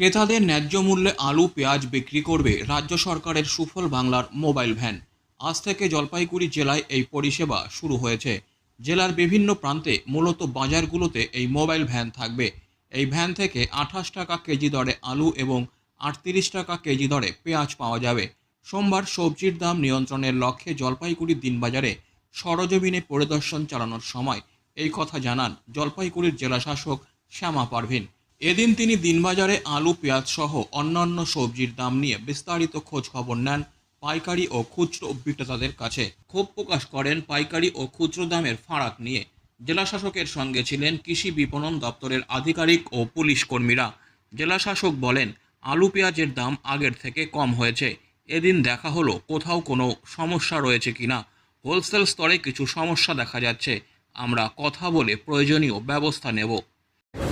ক্রেতাদের ন্যায্য মূল্যে আলু, পেঁয়াজ বিক্রি করবে রাজ্য সরকারের সুফল বাংলার মোবাইল ভ্যান। আজ থেকে জলপাইগুড়ি জেলায় এই পরিষেবা শুরু হয়েছে। জেলার বিভিন্ন প্রান্তে মূলত বাজারগুলোতে এই মোবাইল ভ্যান থাকবে। এই ভ্যান থেকে আঠাশ টাকা কেজি দরে আলু এবং আটত্রিশ টাকা কেজি দরে পেঁয়াজ পাওয়া যাবে। সোমবার সবজির দাম নিয়ন্ত্রণের লক্ষ্যে জলপাইগুড়ি দিনবাজারে সরজমিনে পরিদর্শন চালানোর সময় এই কথা জানান জলপাইগুড়ির জেলাশাসক শ্যামা পারভিন। এদিন তিনি দিনবাজারে আলু, পেঁয়াজ সহ অন্যান্য সবজির দাম নিয়ে বিস্তারিত খোঁজ খবর নেন পাইকারি ও খুচরো বিক্রেতাদের কাছে। ক্ষোভ প্রকাশ করেন পাইকারি ও খুচরো দামের ফারাক নিয়ে। জেলাশাসকের সঙ্গে ছিলেন কৃষি বিপণন দপ্তরের আধিকারিক ও পুলিশ কর্মীরা। জেলাশাসক বলেন, আলু, পেঁয়াজের দাম আগের থেকে কম হয়েছে। এদিন দেখা হলো কোথাও কোনো সমস্যা রয়েছে কিনা। হোলসেল স্তরে কিছু সমস্যা দেখা যাচ্ছে। আমরা কথা বলে প্রয়োজনীয় ব্যবস্থা নেব।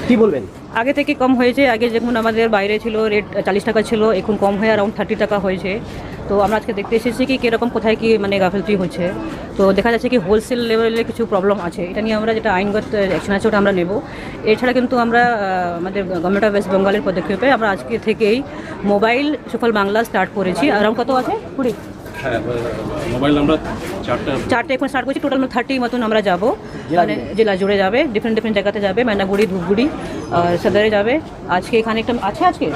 কি বলবেন? আগে থেকে কম হয়েছে, আগে যেমন আমাদের বাইরে ছিল রেট চালিশ টাকা ছিল, এখন কম হয়ে অ্যারাউন্ড থার্টি টাকা হয়েছে। তো আমরা আজকে দেখতে এসেছি কি কীরকম, কোথায় কি মানে গাফিলতি হচ্ছে। তো দেখা যাচ্ছে কি হোলসেল লেভেলে কিছু প্রবলেম আছে। এটা নিয়ে আমরা যেটা আইনগত অ্যাকশন আছে ওটা আমরা নেব। এছাড়া কিন্তু আমরা আমাদের গভর্নমেন্ট অফ ওয়েস্ট বেঙ্গলের পদক্ষেপে আমরা আজকে থেকেই মোবাইল সুফল বাংলা স্টার্ট করেছি। অ্যারাউন্ড কত আছে? কুড়ি। মোবাইল আমরা চারটা। চারটে এখন স্টার্ট করছি টোটাল থার্টি মতন আমরা যাব। মানে জেলা জুড়ে যাবে ডিফারেন্ট ডিফারেন্ট জায়গাতে যাবে ম্যানাগুড়ি ধূপগুড়ি। সদরে যাবে। আজকে এখানে একটা আছে আজকে?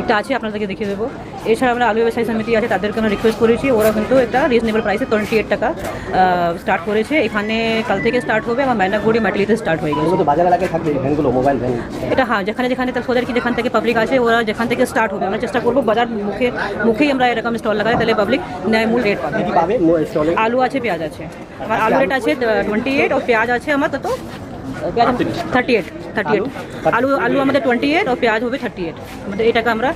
একটা আছে আপনাদেরকে দেখিয়ে দেবো। এছাড়া আমরা আলু ব্যবসায়ী সমিতি আছে তাদেরকে আমরা রিকোয়েস্ট করেছি। ওরা কিন্তু একটা রিজনেবল প্রাইসে টোয়েন্টি এইট টাকা স্টার্ট করেছে। এখানে কাল থেকে স্টার্ট হবে আমার মাইনাগুড়ি মাটিলিতে স্টার্ট হয়ে গেছে। এটা হ্যাঁ যেখানে যেখানে তার সোজার কি যেখান থেকে পাবলিক আছে ওরা যেখান থেকে স্টার্ট হবে। আমরা চেষ্টা করব বাজার মুখে মুখেই আমরা এরকম স্টল লাগাই তাহলে পাবলিক ন্যায় মূল রেট পাবে। আলু আছে পেঁয়াজ আছে। আমার আলু রেট আছে। টোয়েন্টি এইট আর পেঁয়াজ আছে আমার পেঁয়াজ থার্টি এইট থার্টি এইট আলু আলু আমাদের টোয়েন্টি এইট আর পেঁয়াজ হবে থার্টি এইট আমাদের এই টাকা আমরা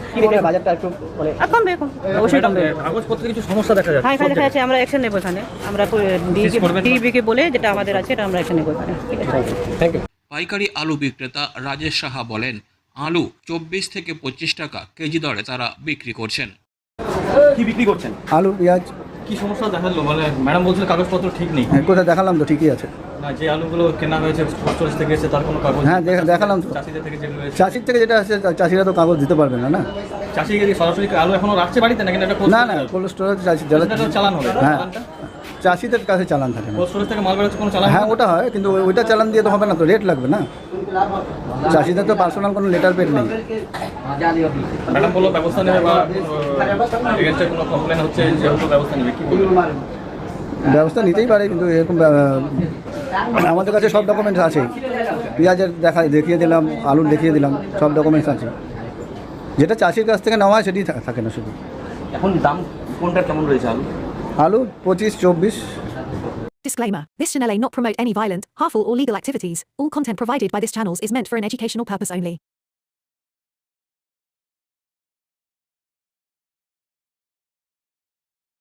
বাজারটা একটু মানে আর কমবে এখন অবশ্যই কমবে। কাগজপত্রে কিছু সমস্যা দেখা যাচ্ছে? হ্যাঁ এখানে দেখা যাচ্ছে আমরা অ্যাকশন নেব এখানে। আমরা ডিবিকে বলে যেটা আমাদের আছে এটা আমরা অ্যাকশন নেব এখানে। থ্যাংক ইউ পাইকারি আলু বিক্রেতা রাজেশ সাহা বলেন আলু চব্বিশ থেকে পঁচিশ টাকা কেজি দরে তারা বিক্রি করছেন। কি বিক্রি করছেন? আলু পেঁয়াজ। কি সমস্যা দেখাল মানে ম্যাডাম বলছিল কাগজপত্র ঠিক নেই। হ্যাঁ, কোথায় দেখালাম তো ঠিকই আছে। না যে আলুগুলো কেনা হয়েছে থেকে এসে তার কোনো কাগজ হ্যাঁ দেখ- দেখালাম তো। চাষিদের থেকে যেগুলো চাষির থেকে যেটা আছে চাষিরা তো কাগজ দিতে পারবে না না? সরাসরি আলু এখনও রাখছে বাড়িতে নাকি এটা না না কোল্ড স্টোরেজ চাষি যারা চালান হবে হ্যাঁ। চাষিদের কাছে চালান থাকে। না থেকে মাল বেরোচ্ছে কোনো চালান হ্যাঁ ওটা হয় কিন্তু ওইটা চালান দিয়ে তো হবে না তো রেট লাগবে না। চাষিদের তো পার্সোনাল কোনো লেটার পেড নেই। ম্যাডাম ব্যবস্থা নেবে বা এগেনস্টে কোনো কমপ্লেন হচ্ছে যেহেতু ব্যবস্থা নেবে কি ব্যবস্থা নিতেই পারে কিন্তু এরকম আমাদের কাছে সব ডকুমেন্টস আছে পেঁয়াজের দেখা দেখিয়ে দিলাম আলুর দেখিয়ে দিলাম সব ডকুমেন্টস আছে যেটা চাষির কাছ থেকে নেওয়া হয় সেটি থাকে না শুধু এখন দাম কোনটা কেমন রয়েছে আলু আলু পঁচিশ চব্বিশ Disclaimer This channel may not promote any violent, harmful, or legal activities. All content provided by this channel is meant for an educational purpose only.